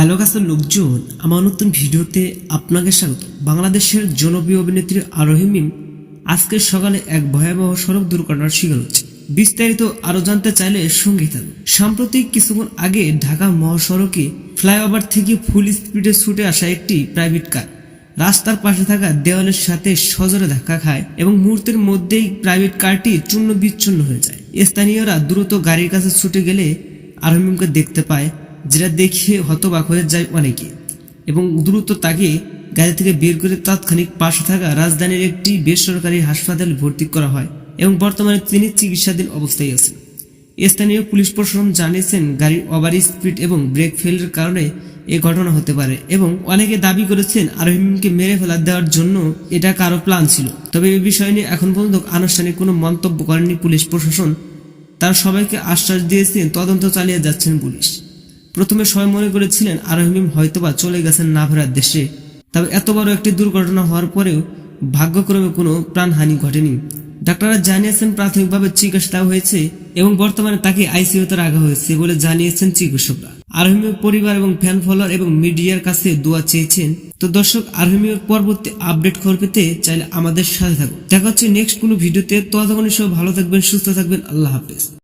Hello কাছের লোকজন, আমার নতুন ভিডিওতে আপনাকে স্বাগত। বাংলাদেশের জনপ্রিয় অভিনেত্রী আরোহী মিম আজকে সকালে এক ভয়াবহ সড়ক দুর্ঘটনার শিকার হচ্ছে। বিস্তারিত আরও জানতে চাইলে সঙ্গে থাকুন। সাম্প্রতিক কিছুক্ষণ আগে ঢাকা মহাসড়কে ফ্লাইওভার থেকে ফুল স্পিডে ছুটে আসা একটি প্রাইভেট কার রাস্তার পাশে থাকা দেওয়ালের সাথে সজোরে ধাক্কা খায় এবং মুহূর্তের মধ্যেই প্রাইভেট কারটি চূর্ণ বিচ্ছিন্ন হয়ে যায়। স্থানীয়রা দ্রুত গাড়ির কাছে ছুটে গেলে আরমিমকে দেখতে পায়। যেটা দেখে হতবাক হয়ে যায় অনেকে, এবং দ্রুত তাকে গাড়ি থেকে বের করে তাৎক্ষণিক পাশে থাকা রাজধানীর একটি বেসরকারি হাসপাতালে ভর্তি করা হয়, এবং বর্তমানে তিনি চিকিৎসাধীন অবস্থায় আছেন। স্থানীয় পুলিশ প্রশাসন জানিয়েছেন, গাড়ির ওভার স্পিড এবং ব্রেক ফেলের কারণে এ ঘটনা হতে পারে, এবং অনেকে দাবি করেছেন, আরোহিমকে মেরে ফেলা দেওয়ার জন্য এটা কারও প্ল্যান ছিল। তবে এই বিষয় নিয়ে এখন পর্যন্ত আনুষ্ঠানিক কোনো মন্তব্য করেনি পুলিশ প্রশাসন। তারা সবাইকে আশ্বাস দিয়েছেন, তদন্ত চালিয়ে যাচ্ছেন পুলিশ। প্রথমে সবাই মনে করেছিলেন আরোহিম হয়তোবা চলে গেছেন না দেশে। তবে এত বড় একটি দুর্ঘটনা হওয়ার পরেও ভাগ্যক্রমে কোনো প্রাণহানি ঘটেনি। ডাক্তাররা জানিয়েছেন প্রাথমিকভাবে চিকিৎসা দেওয়া হয়েছে এবং বর্তমানে তাকে আইসিইউতে রাখা হয়েছে বলে জানিয়েছেন চিকিৎসকরা। আরহিমের পরিবার এবং ফ্যান ফলোয়ার এবং মিডিয়ার কাছে দোয়া চেয়েছেন। তো দর্শক আরহিমের পরবর্তী আপডেট খবর পেতে চাইলে আমাদের সাথে থাকুন। দেখা হচ্ছে নেক্সট কোনো ভিডিওতে। ততক্ষণ সব ভালো থাকবেন, সুস্থ থাকবেন। আল্লাহ হাফেজ।